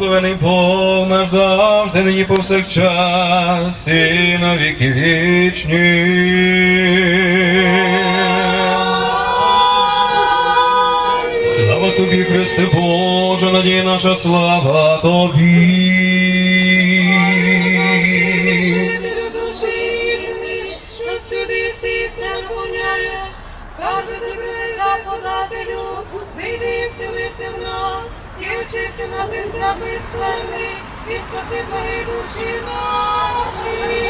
Благословений Бог назавжди, нині повсякчас і на віки вічні. Слава тобі, Христе Боже, надія наша слава тобі. Очисти на тим безславний, і спаси твої душі наші.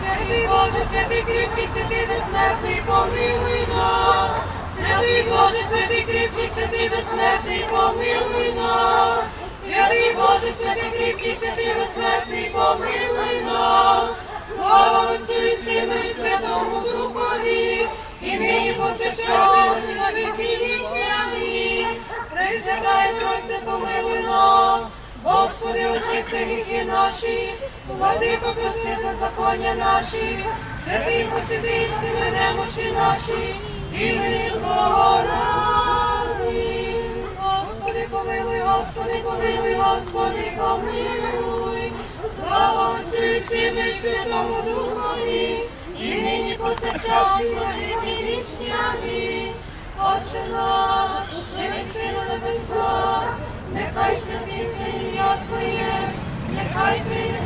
Святий Боже, святий кріпкий, святий безсмертний, помилуй нас. Святий Боже, святий кріпкий, святий безсмертний, помилуй нас. Святий Боже, святий кріпкий, святий безсмертний, помилуй нас. Слава Отцю і Сину і Святому Духові, і нині повсякчас і на віки вічні. Амінь. Присядай, Отче, помилуй. Господи, очисти гріхи наші, владико, прости беззаконня наші, святий посидить, стіни немочі наші, і від ради. Господи, помилуй, Господи, помилуй, Господи, помилуй. Слава Отцю і Сину і Святому Духові, і нині повсякчас і на вічні. Амінь. Отче наш, що єси на небесах, нехай святиться Твоє, нехай прийде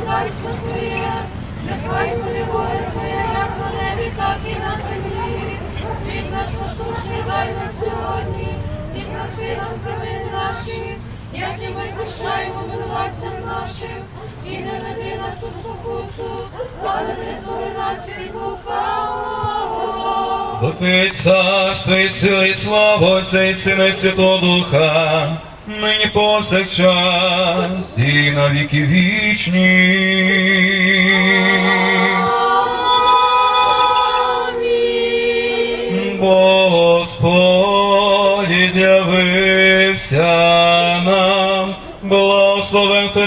Твоє, нехай буде воля Твоя, як на небі, так і на землі. Хліб наш насущний дай нам сьогодні, і проси нам провини наші, як і ми прощаємо винуватцям нашим, і не веди нас у спокусу, але визволи нас від лукавого. Бо Твоє царство і слава Сина, і Святого Духа, нині повсякчас і на віки вічні. Господь з'явився нам, благословен хто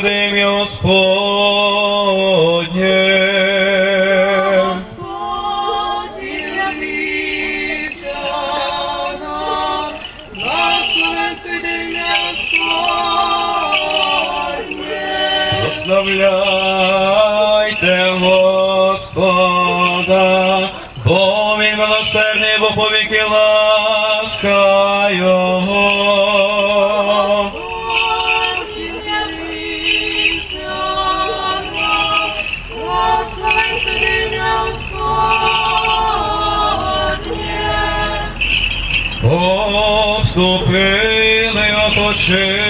share.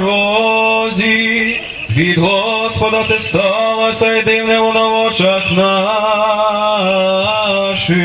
На. Від Господа ти сталася й дивним в очах наших.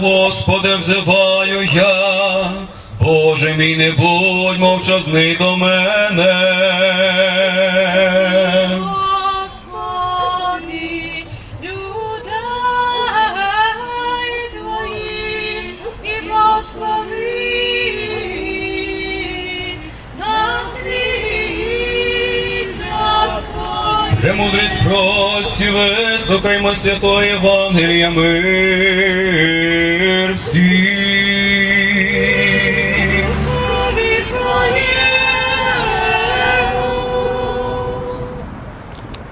Господи, взиваю я, Боже мій не будь мовчазний до мене. Господи, людей твоїх і благослови нас Премудрість прості, вислухаймо святої Євангелія ми. Від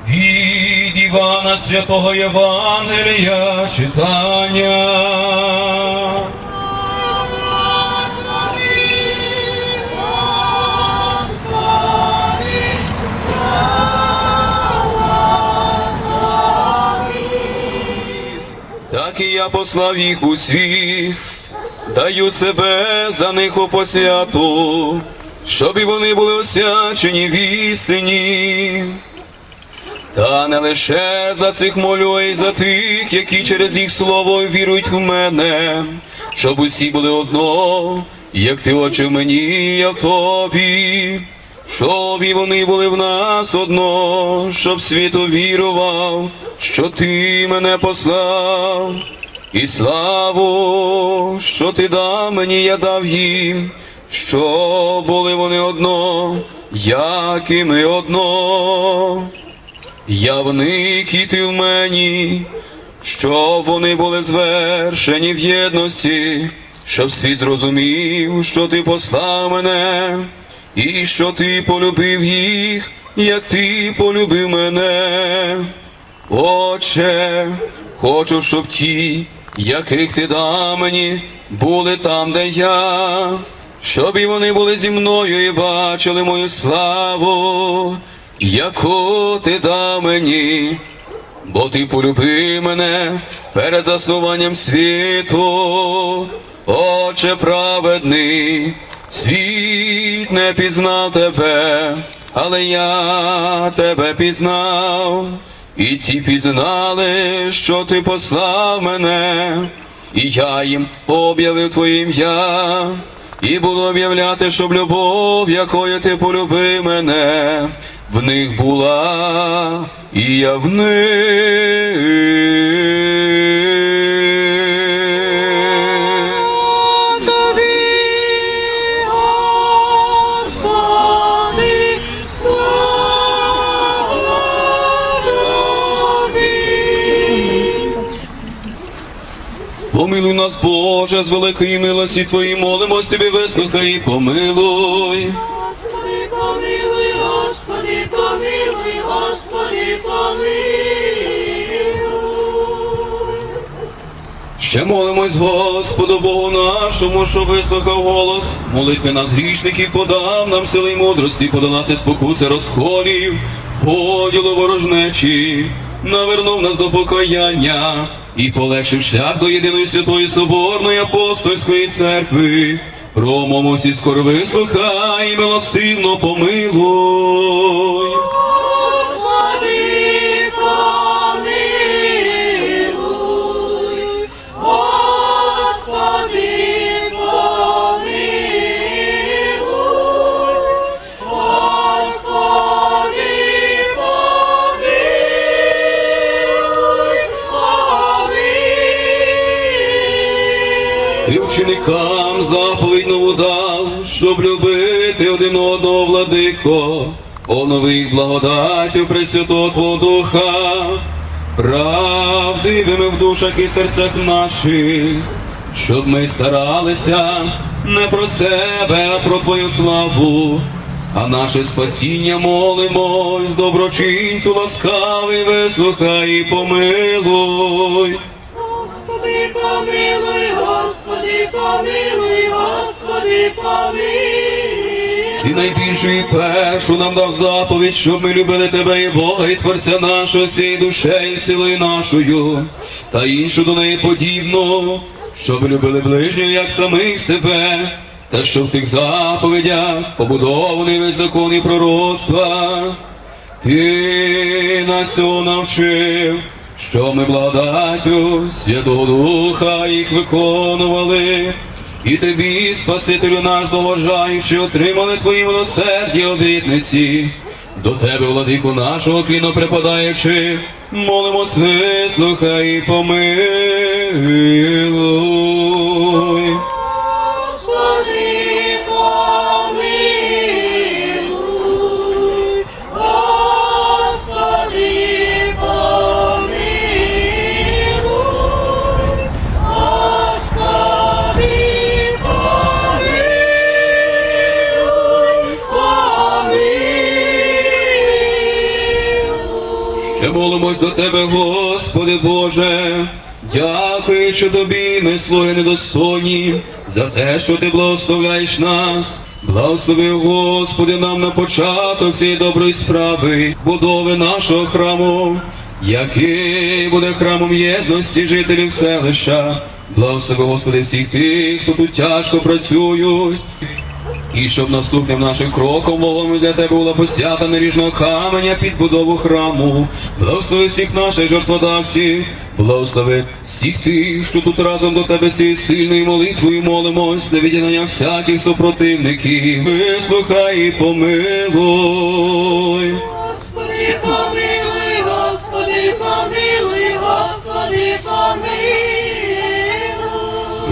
Від Івана Святого Євангелія читання. Я послав їх у світ, даю себе за них у посвяту, щоб і вони були освячені в істині. Та не лише за цих молю, а й за тих, які через їх слово вірують в мене, щоб усі були одно, як ти очі в мені, я в тобі, щоб і вони були в нас одно, щоб світ увірував, що ти мене послав, і славу, що ти дав мені, я дав їм, що були вони одно, як і ми одно. Я в них і ти в мені, щоб вони були звершені в єдності, щоб світ зрозумів, що ти послав мене, і що ти полюбив їх, як ти полюбив мене. Отче, хочу, щоб ті, яких ти дав мені, були там, де я, щоб і вони були зі мною і бачили мою славу, яку ти дав мені, бо ти полюбив мене перед заснуванням світу, Отче праведний, світ не пізнав тебе, але я тебе пізнав, і ці пізнали, що ти послав мене, і я їм об'явив твоє ім'я. І буду об'являти, щоб любов, якою ти полюбив мене, в них була, і я в них. Помилуй нас, Боже, з великої милості Твої молимось Тобі, вислухай і помилуй. Господи, помилуй, Господи, помилуй, Господи, помилуй. Ще молимось Господу Богу нашому, що вислухав голос, молитви нас грішників, подав нам сили й мудрості, подолати спокуси розколів, поділу ворожнечі, навернув нас до покаяння і полегшив шлях до єдиної святої соборної апостольської церкви. Промовимось і скоро вислухай, милостивно помилуй. Ученикам заповідь нову дав, щоб любити один одного владико, онови їх благодаттю Пресвятого Твого Духа, правдивими в душах і серцях наших, щоб ми старалися не про себе, а про Твою славу. А наше спасіння молимось, доброчинцю ласкавий, вислухай і помилуй. Господи, помилуй, помилуй, Господи, помилуй. Ти найбільшу і першу нам дав заповідь, щоб ми любили тебе і Бога, і Творця нашого всією душею, силою нашою, та іншу до неї подібну, щоб любили ближнього, як самих себе, та що в тих заповідях побудований весь закон і пророцтва. Ти нас цього навчив, що ми благодаттю Святого Духа їх виконували, і тобі, Спасителю наш догоджаючи, отримали твої милосердя обітниці. До тебе, владику нашого кліно припадаючи, молимось, вислухай і помилуй. Молимось до Тебе, Господи Боже. Дякуючи тобі, ми слуги недостойні, за те, що ти благословляєш нас. Благослови, Господи, нам на початок цієї доброї справи, будови нашого храму, який буде храмом єдності жителів селища. Благослови, Господи, всіх тих, хто тут тяжко працюють. І щоб наступним нашим кроком волами для тебе була посята наріжного каменя під будову храму. Благослови всіх наших жертводавців, благослови всіх тих, що тут разом до тебе цією сильною молитвою молимось, на відділення всяких супротивників. Вислухай і помилуй. Господи, помилуй, Господи, помилуй, Господи, помилуй.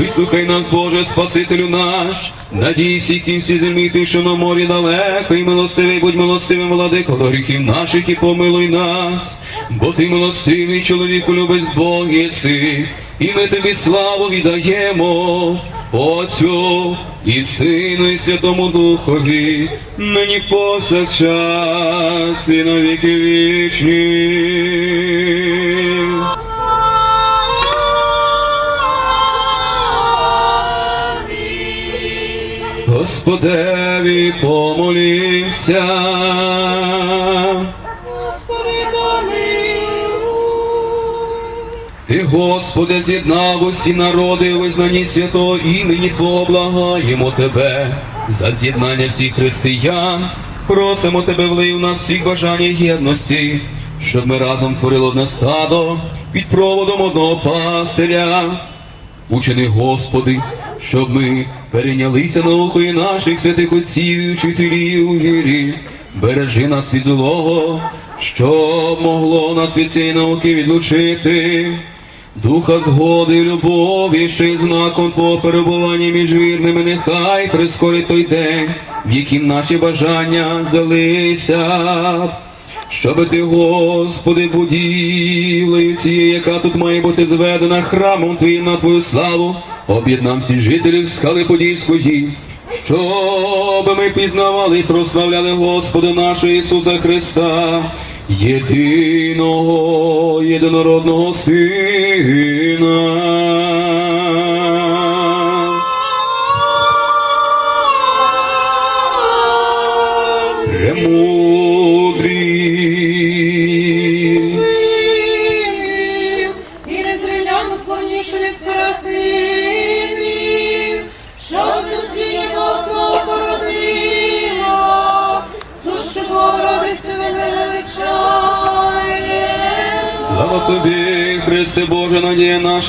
Вислухай нас, Боже, Спасителю наш, надій всіх і всі землі, ти, що на морі далеко, і милостивий, будь милостивим, владико, до гріхів наших, і помилуй нас, бо ти милостивий чоловіку, любець Бог єси, і ми тобі славу віддаємо, Отцю і Сину, і Святому Духові, нині повсякчас, і на віки вічні. Господеві помолімся. Господи, помилуй. Ти, Господи, з'єднав усі народи у визнанні святого імені Твого благаємо Тебе за з'єднання всіх християн. Просимо Тебе, влий у нас всіх бажання єдності, щоб ми разом творили одне стадо під проводом одного пастиря. Учини, Господи, щоб ми перейнялися наукою наших святих отців і учителів вірі. Бережи нас від злого, що могло нас від цієї науки відлучити. Духа згоди, любові, що є знаком Твого перебування між вірними, нехай прискорить той день, в яким наші бажання здалися. Щоби ти, Господи, будівлею цієї, яка тут має бути зведена храмом Твоїм на Твою славу, об'єднав всіх жителів скали Подільської, щоб ми пізнавали і прославляли Господа нашого Ісуса Христа, єдиного, єдинородного Сина.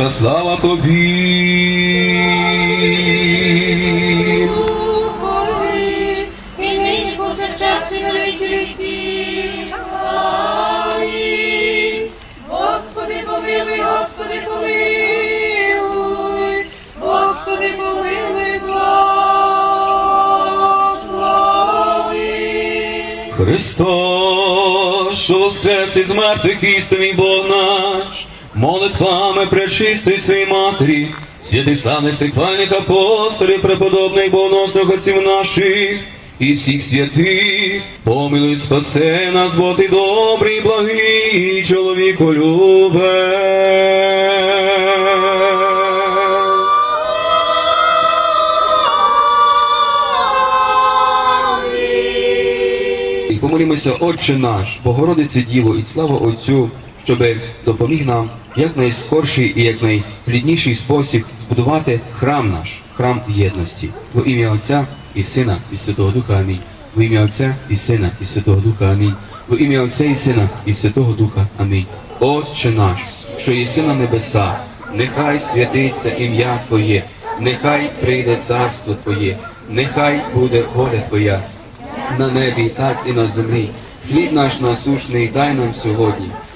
Наша, слава тобі. Духові, і нині повсякчас і на віки. Амінь. Господи, помилуй, Господи, помилуй, Господи, помилуй, благослови. Христос, що воскрес із мертвих істинний Бог наш, молитвами пречистої своїй матері, святих славних секвальних апостолів, преподобних богоносних отців наших, і всіх святих, помилуй, спасе нас, бо ти добрий, благий, чоловіку любе. І помолімося, Отче наш, Богородице Діво, і слава Отцю, щоб допоміг нам якнайскорший і якнайплідніший спосіб збудувати храм наш, храм єдності. Во ім'я Отця і Сина, і Святого Духа Амінь. Во ім'я Отця і Сина, і Святого Духа Амінь. Во ім'я Отця і Сина, і Святого Духа Амінь. Отче наш, що єси на небеса, нехай святиться ім'я Твоє, нехай прийде царство Твоє, нехай буде воля Твоя на небі, так і на землі. Хліб наш насушний дай нам сьогодні,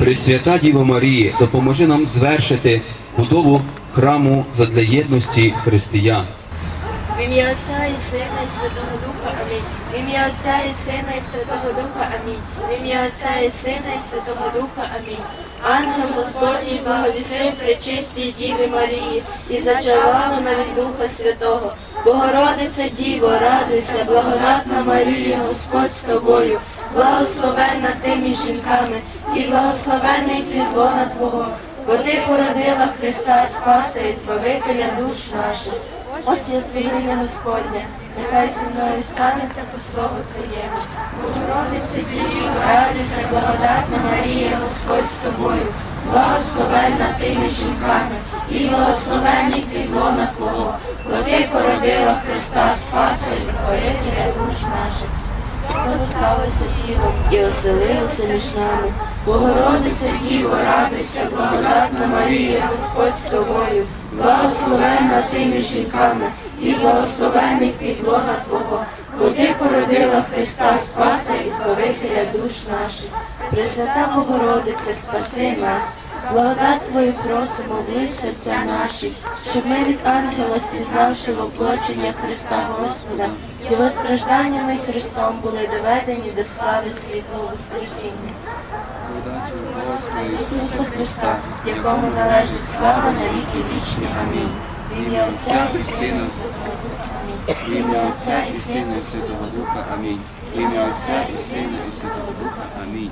Пресвята Діво Марії, допоможи нам звершити будову храму задля єдності християн. В ім'я Отця і Сина і Святого Духа Амінь. В ім'я Отця і Сина і Святого Духа Амінь. В ім'я Отця і Сина і Святого Духа Амінь. Ангел Господній благовістив пречистій Діві Марії, і зачала вона від Духа Святого. Богородиця Діво, радуйся, благодатна Марія, Господь з тобою, благословенна ти між жінками, і благословенний плід лона Твого, бо ти породила Христа Спаса і Збавителя душ наших. Ось я звільнення Господня, нехай зі мною станеться по слову Твоєму. Богородиця Діво, радуйся, благодатна Марія, Господь з тобою, благословенна ти між жінками, і благословенний плід лона Твого, бо ти породила Христа Спаса і Збавителя душ наших. Розсталося тілом і оселилося між нами. Богородиця Діво, радуйся, благодатна Марія, Господь з тобою, благословенна ти між жінками, і благословенний підлона Твого, бо ти породила Христа Спаса і Збавителя душ наших. Пресвята Богородице, спаси нас. Благодать Твою просимо, облий серця наші, щоб ми від ангела, спізнавши воплочення Христа Господа, Його стражданнями Христом були доведені до слави світлого Воскресіння. Ісуса Христа, якому належить слава на віки вічні. Амінь. В ім'я Отця і Сина Святого Духа. Амінь. В ім'я Отця і Сина і Святого Духа. Амінь. В ім'я Отця і Сина і Святого Духа. Амінь.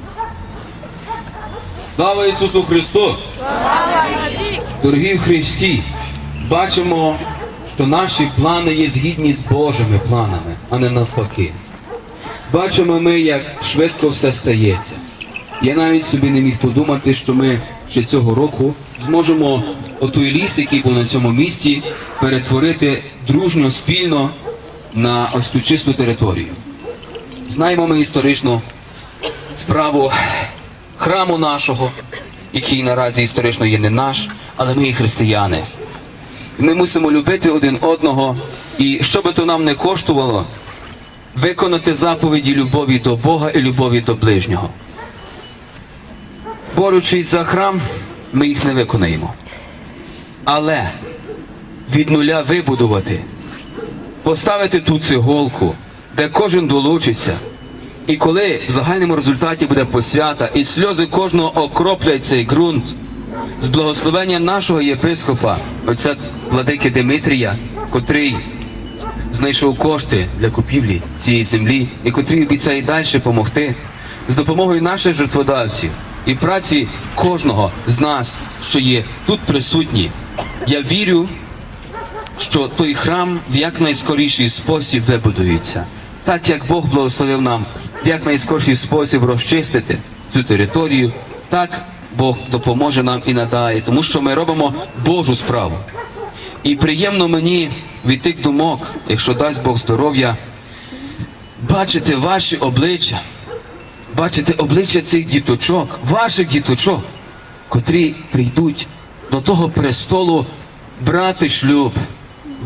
Слава Ісусу Христу! Дорогі в Христі! Бачимо, що наші плани є згідні з Божими планами, а не навпаки. Бачимо ми, як швидко все стається. Я навіть собі не міг подумати, що ми ще цього року зможемо отой ліс, який був на цьому місці, перетворити дружньо, спільно на ось ту чисту територію. Знаємо ми історичну справу храму нашого, який наразі історично є не наш, але ми є християни. Ми мусимо любити один одного, і що би то нам не коштувало, виконати заповіді любові до Бога і любові до ближнього. Борючись за храм, ми їх не виконаємо. Але від нуля вибудувати, поставити ту циголку, де кожен долучиться, і коли в загальному результаті буде посвята, і сльози кожного окроплять цей ґрунт, з благословення нашого єпископа, отця владики Димитрія, котрий знайшов кошти для купівлі цієї землі, і котрий обіцяє далі допомогти, з допомогою наших жертводавців і праці кожного з нас, що є тут присутні, я вірю, що той храм в якнайскоріший спосіб вибудується, так як Бог благословив нам в якнайскоріший спосіб розчистити цю територію, так Бог допоможе нам і надає, тому що ми робимо Божу справу. І приємно мені від тих думок, якщо дасть Бог здоров'я, бачити ваші обличчя, бачити обличчя цих діточок, ваших діточок, котрі прийдуть до того престолу брати шлюб,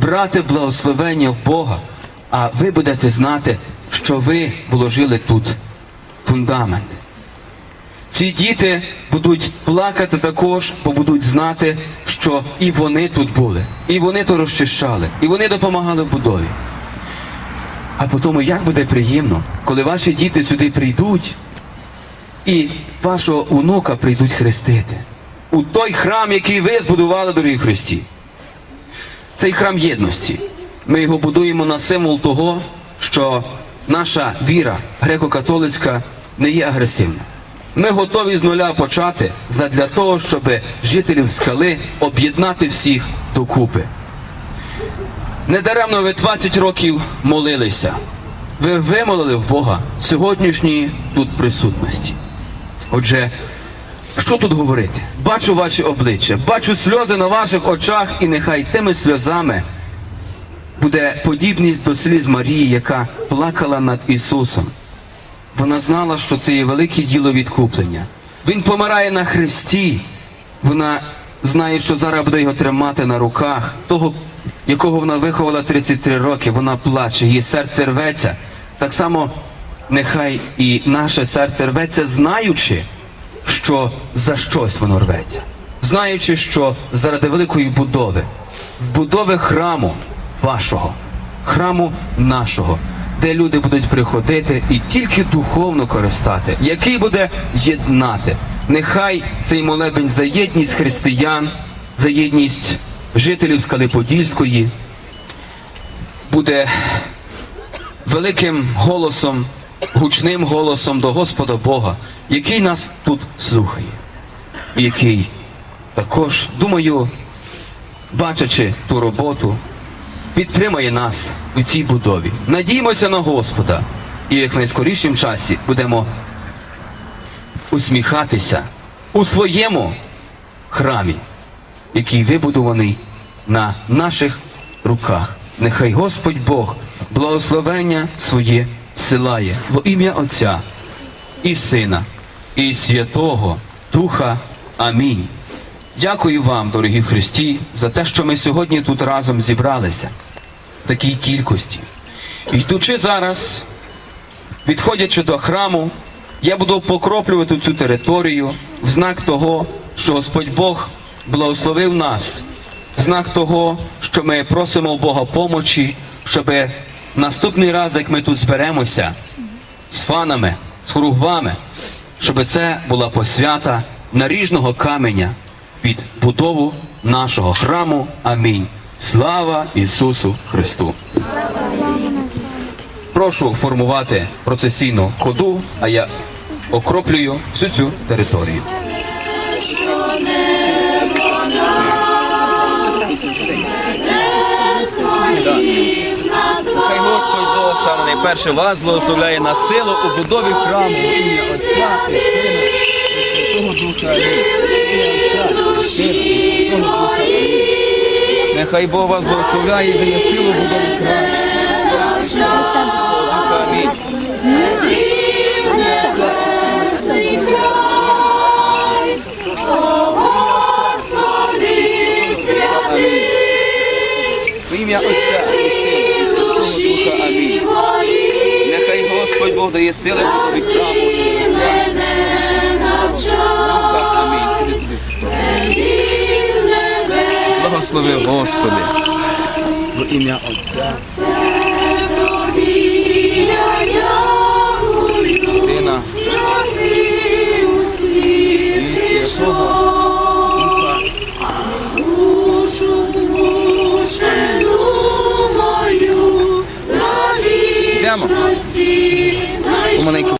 брати благословення в Бога, а ви будете знати, що ви вложили тут фундамент. Ці діти будуть плакати також, бо будуть знати, що і вони тут були, і вони то розчищали, і вони допомагали в будові. А потім як буде приємно, коли ваші діти сюди прийдуть і вашого онука прийдуть хрестити у той храм, який ви збудували, дорогі Христі. Цей храм єдності. Ми його будуємо на символ того, що наша віра греко-католицька не є агресивна. Ми готові з нуля почати задля того, щоб жителів скали об'єднати всіх докупи. Недаремно ви 20 років молилися. Ви вимолили в Бога сьогоднішньої тут присутності. Отже, що тут говорити? Бачу ваші обличчя, бачу сльози на ваших очах, і нехай тими сльозами буде подібність до сліз Марії, яка плакала над Ісусом. Вона знала, що це є велике діло відкуплення. Він помирає на хресті. Вона знає, що зараз буде його тримати на руках. Того, якого вона виховала 33 роки, вона плаче, її серце рветься. Так само нехай і наше серце рветься, знаючи, що за щось воно рветься, знаючи, що заради великої будови, будови храму вашого, храму нашого, де люди будуть приходити і тільки духовно користати, який буде єднати. Нехай цей молебень за єдність християн, за єдність жителів Скали Подільської буде великим голосом, гучним голосом до Господа Бога, який нас тут слухає, і який також, думаю, бачачи ту роботу, підтримає нас у цій будові. Надіємося на Господа, і як в часі будемо усміхатися у своєму храмі, який вибудований на наших руках. Нехай Господь Бог благословення своє силає во ім'я Отця і Сина, і Святого Духа. Амінь. Дякую вам, дорогі Христі, за те, що ми сьогодні тут разом зібралися в такій кількості. Йдучи зараз, відходячи до храму, я буду покроплювати цю територію в знак того, що Господь Бог благословив нас, в знак того, що ми просимо Бога помочі, щоб наступний раз, як ми тут зберемося з фанами, з хоругвами, щоб це була посвята наріжного каменя під будову нашого храму. Амінь. Слава Ісусу Христу! Прошу формувати процесійну ходу, а я окроплюю всю цю територію. Найперше вас благословляє на силу у будові храму ім'я Отця і Сина Святого Духа. Ім'я. Нехай Бог вас благословляє і дає силу в будові храму. Святого Духа. Амінь. Ім'я Отця і Сина Господь Бог дає сили. Амінь. Благослови Господи. В ім'я Отця. Сина Духа. Йдемо. Помаленьку.